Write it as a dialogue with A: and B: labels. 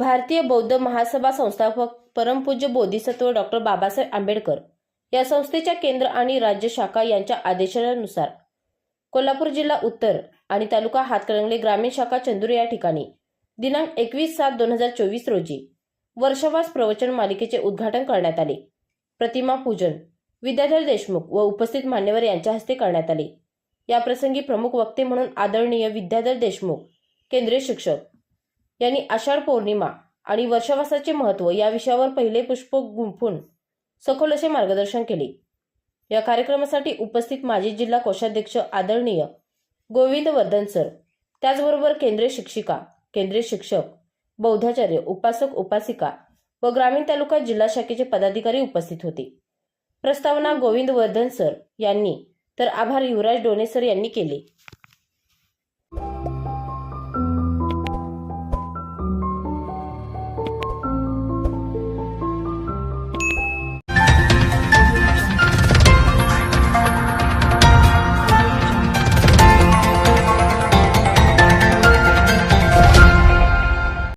A: भारतीय बौद्ध महासभा संस्थापक परमपूज्य बोधिसत्व डॉक्टर बाबासाहेब आंबेडकर या संस्थेच्या केंद्र आणि राज्य शाखा यांच्या आदेशानुसार कोल्हापूर जिल्हा उत्तर आणि तालुका हातकणंगले ग्रामीण शाखा चंदूर या ठिकाणी दिनांक एकवीस सात दोन हजार चोवीस रोजी वर्षवास प्रवचन मालिकेचे उद्घाटन करण्यात आले. प्रतिमा पूजन विद्याधर देशमुख व उपस्थित मान्यवर यांच्या हस्ते करण्यात आले. या प्रसंगी प्रमुख वक्ते म्हणून आदरणीय विद्याधर देशमुख केंद्रीय शिक्षक यांनी आषाढ पौर्णिमा आणि वर्षवासाचे महत्त्व या विषयावर पहिले पुष्प गुंफून सखोल असे मार्गदर्शन केले. या कार्यक्रमासाठी उपस्थित माजी जिल्हा कोषाध्यक्ष आदरणीय गोविंद वर्धन सर त्याचबरोबर केंद्रीय शिक्षिका केंद्रीय शिक्षक बौद्धाचार्य उपासक उपासिका व ग्रामीण तालुका जिल्हा शाखेचे पदाधिकारी उपस्थित होते. प्रस्तावना गोविंद वर्धन सर यांनी तर आभार युवराज डोणे सर यांनी केले.